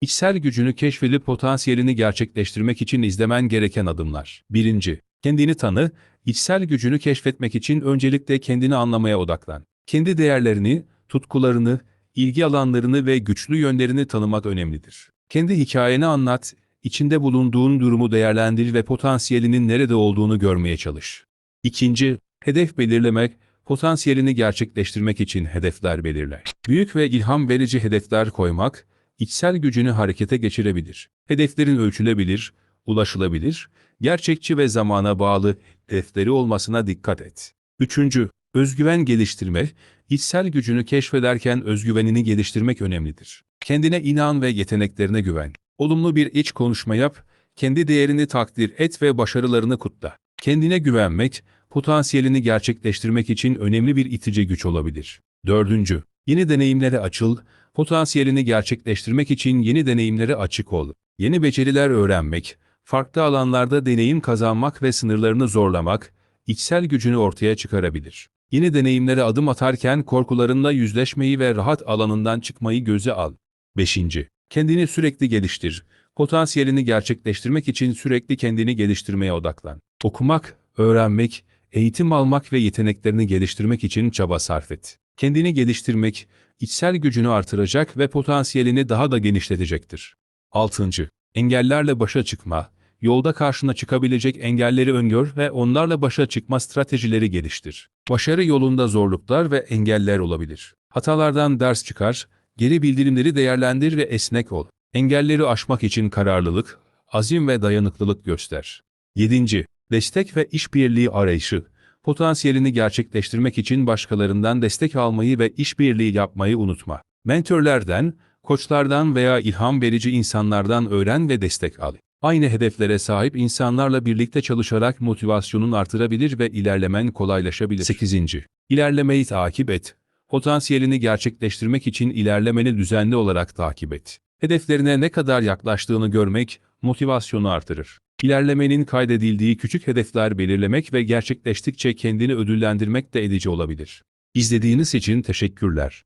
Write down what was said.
İçsel gücünü keşfedip potansiyelini gerçekleştirmek için izlemen gereken adımlar. 1. Kendini tanı, içsel gücünü keşfetmek için öncelikle kendini anlamaya odaklan. Kendi değerlerini, tutkularını, ilgi alanlarını ve güçlü yönlerini tanımak önemlidir. Kendi hikayeni anlat, içinde bulunduğun durumu değerlendir ve potansiyelinin nerede olduğunu görmeye çalış. İkinci, hedef belirlemek, potansiyelini gerçekleştirmek için hedefler belirle. Büyük ve ilham verici hedefler koymak, içsel gücünü harekete geçirebilir. Hedeflerin ölçülebilir, ulaşılabilir, gerçekçi ve zamana bağlı hedefleri olmasına dikkat et. Üçüncü, özgüven geliştirme, içsel gücünü keşfederken özgüvenini geliştirmek önemlidir. Kendine inan ve yeteneklerine güven. Olumlu bir iç konuşma yap, kendi değerini takdir et ve başarılarını kutla. Kendine güvenmek, potansiyelini gerçekleştirmek için önemli bir itici güç olabilir. Dördüncü, yeni deneyimlere açıl, potansiyelini gerçekleştirmek için yeni deneyimlere açık ol. Yeni beceriler öğrenmek, farklı alanlarda deneyim kazanmak ve sınırlarını zorlamak, içsel gücünü ortaya çıkarabilir. Yeni deneyimlere adım atarken korkularınla yüzleşmeyi ve rahat alanından çıkmayı göze al. 5. Kendini sürekli geliştir. Potansiyelini gerçekleştirmek için sürekli kendini geliştirmeye odaklan. Okumak, öğrenmek, eğitim almak ve yeteneklerini geliştirmek için çaba sarf et. Kendini geliştirmek, içsel gücünü artıracak ve potansiyelini daha da genişletecektir. 6. Engellerle başa çıkma. Yolda karşına çıkabilecek engelleri öngör ve onlarla başa çıkma stratejileri geliştir. Başarı yolunda zorluklar ve engeller olabilir. Hatalardan ders çıkar, geri bildirimleri değerlendir ve esnek ol. Engelleri aşmak için kararlılık, azim ve dayanıklılık göster. 7. Destek ve işbirliği arayışı. Potansiyelini gerçekleştirmek için başkalarından destek almayı ve işbirliği yapmayı unutma. Mentorlardan, koçlardan veya ilham verici insanlardan öğren ve destek al. Aynı hedeflere sahip insanlarla birlikte çalışarak motivasyonun artırabilir ve ilerlemen kolaylaşabilir. 8. İlerlemeyi takip et. Potansiyelini gerçekleştirmek için ilerlemeni düzenli olarak takip et. Hedeflerine ne kadar yaklaştığını görmek motivasyonu artırır. İlerlemenin kaydedildiği küçük hedefler belirlemek ve gerçekleştikçe kendini ödüllendirmek de edici olabilir. İzlediğiniz için teşekkürler.